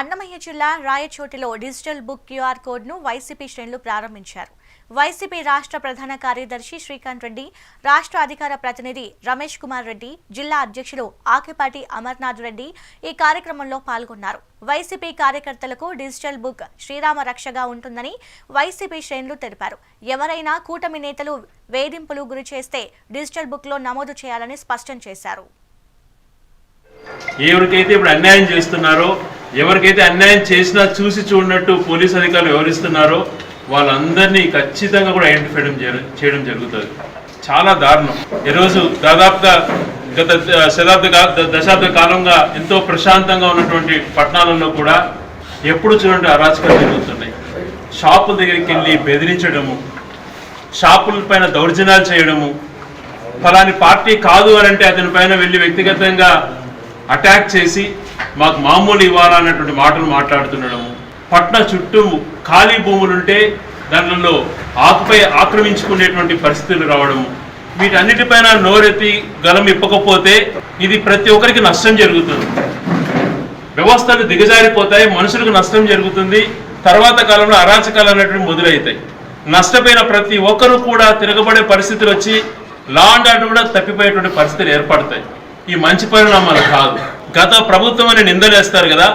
అన్నమయ్య జిల్లా రాయచోటిలో digital book QR కోడ్ను వైసీపీ శ్రేణులు ప్రారంభించారు. వైసీపీ రాష్ట్ర ప్రధాన కార్యదర్శి శ్రీకాంత్ రెడ్డి రాష్ట్ర అధికార ప్రతినిధి రమేష్ కుమార్ రెడ్డి జిల్లా అధ్యక్షులు ఆకేపాటి అమర్నాథ్ రెడ్డి ఈ కార్యక్రమంలో పాల్గొన్నారు. వైసీపీ కార్యకర్తలకు డిజిటల్ బుక్ శ్రీరామ రక్షగా ఉంటుందని వైసీపీ శ్రేణులు తెలిపారు. ఎవరైనా కూటమి నేతలు వేధింపులు గురి చేస్తే డిజిటల్ బుక్లో నమోదు చేయాలని స్పష్టం చేశారు. ఎవరికైతే ఇప్పుడు అన్యాయం చేస్తున్నారో ఎవరికైతే అన్యాయం చేసినా చూసి చూడనట్టు పోలీస్ అధికారులు వ్యవహరిస్తున్నారో వాళ్ళందరినీ ఖచ్చితంగా కూడా ఐడెంటిఫై చేయడం జరుగుతుంది. చాలా దారుణం. ఈరోజు దాదాపుగా గత శతాబ్ద దశాబ్ద కాలంగా ఎంతో ప్రశాంతంగా ఉన్నటువంటి పట్టణాలలో కూడా ఎప్పుడు చూడండి అరాచకాలు జరుగుతున్నాయి. షాపుల దగ్గరికి వెళ్ళి బెదిరించడము షాపుల పైన దౌర్జన్యాలు చేయడము ఫలాని పార్టీ కాదు అని అంటే అతని పైన వెళ్ళి వ్యక్తిగతంగా అటాక్ చేసి మాకు మామూలు ఇవ్వాలన్నటువంటి మాటలు మాట్లాడుతుండడము. పట్న చుట్టూ ఖాళీ భూములుంటే దానిలో ఆకుపై ఆక్రమించుకునేటువంటి పరిస్థితులు రావడము. వీటన్నిటిపైన నోరెత్తి గలం ఇప్పకపోతే ఇది ప్రతి ఒక్కరికి నష్టం జరుగుతుంది. వ్యవస్థలు దిగజారిపోతాయి మనుషులకు నష్టం జరుగుతుంది. తర్వాత కాలంలో అరాచకాలు అనేటువంటి మొదలవుతాయి నష్టపోయిన ప్రతి ఒక్కరూ కూడా తిరగబడే పరిస్థితులు వచ్చి లా అండ్ ఆర్డర్ కూడా తప్పిపోయేటువంటి పరిస్థితులు ఏర్పడతాయి. ఈ మంచి పరిణామాలు కాదు. గత ప్రభుత్వం అని నిందలేస్తారు కదా?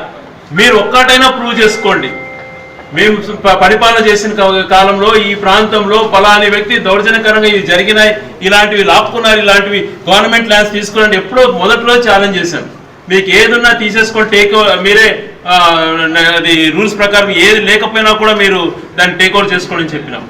మీరు ఒక్కటైనా ప్రూవ్ చేసుకోండి. మేము పరిపాలన చేసిన కాలంలో ఈ ప్రాంతంలో ఫలాని వ్యక్తి దౌర్జన్యకరంగా ఇవి జరిగినాయి ఇలాంటివి లాక్కున్నారు ఇలాంటివి గవర్నమెంట్ ల్యాండ్స్ తీసుకున్నాను ఎప్పుడో మొదట్లో ఛాలెంజ్ చేశాను మీకు ఏదున్నా తీసేసుకొని టేక్ మీరే అది రూల్స్ ప్రకారం ఏది లేకపోయినా కూడా మీరు దాన్ని టేక్ ఓవర్ చేసుకోండి అని చెప్పినాం.